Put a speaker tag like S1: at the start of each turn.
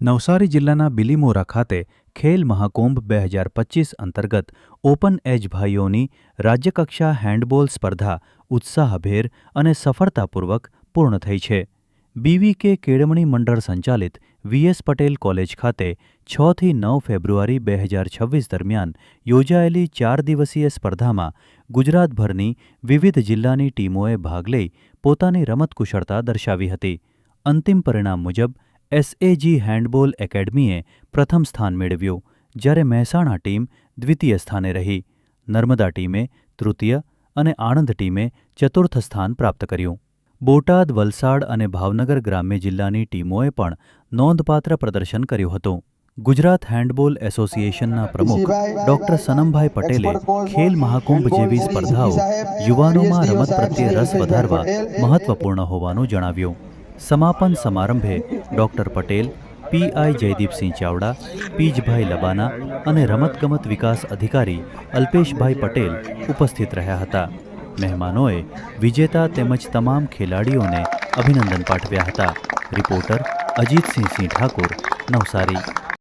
S1: નવસારી જિલ્લાના બિલીમોરા ખાતે ખેલ મહાકુંભ બે હજાર પચીસ અંતર્ગત ઓપન એજ ભાઈઓની રાજ્યકક્ષા હેન્ડબોલ સ્પર્ધા ઉત્સાહભેર અને સફળતાપૂર્વક પૂર્ણ થઈ છે. બીવીકે કેળવણી મંડળ સંચાલિત વીએસ પટેલ કોલેજ ખાતે છથી નવ ફેબ્રુઆરી બે હજાર છવ્વીસ દરમિયાન યોજાયેલી ચાર દિવસીય સ્પર્ધામાં ગુજરાતભરની વિવિધ જિલ્લાની ટીમોએ ભાગ લઈ પોતાની રમતકુશળતા દર્શાવી હતી. અંતિમ પરિણામ મુજબ એસએજી હેન્ડબોલ એકેડમીએ પ્રથમ સ્થાન મેળવ્યું, જ્યારે મહેસાણા ટીમ દ્વિતીય સ્થાને રહી. નર્મદા ટીમે તૃતીય અને આણંદ ટીમે ચતુર્થ સ્થાન પ્રાપ્ત કર્યું. બોટાદ, વલસાડ અને ભાવનગર ગ્રામ્ય જિલ્લાની ટીમોએ પણ નોંધપાત્ર પ્રદર્શન કર્યું હતું. ગુજરાત હેન્ડબોલ એસોસિએશનના પ્રમુખ ડોક્ટર સનમભાઈ પટેલે ખેલ મહાકુંભ જેવી સ્પર્ધાઓ યુવાનોમાં રમત પ્રત્યે રસ વધારવા મહત્વપૂર્ણ હોવાનું જણાવ્યું. સમાપન સમારંભે ડોક્ટર પટેલ પીઆઈ જયદીપસિંહ ચાવડા, પીજભાઈ લબાના અને રમતગમત વિકાસ અધિકારી અલ્પેશભાઈ પટેલ ઉપસ્થિત રહ્યા હતા. મહેમાનોએ વિજેતા તેમજ તમામ ખેલાડીઓને અભિનંદન પાઠવ્યા હતા. રિપોર્ટર અજીતસિંહ સિંહ ઠાકુર, નવસારી.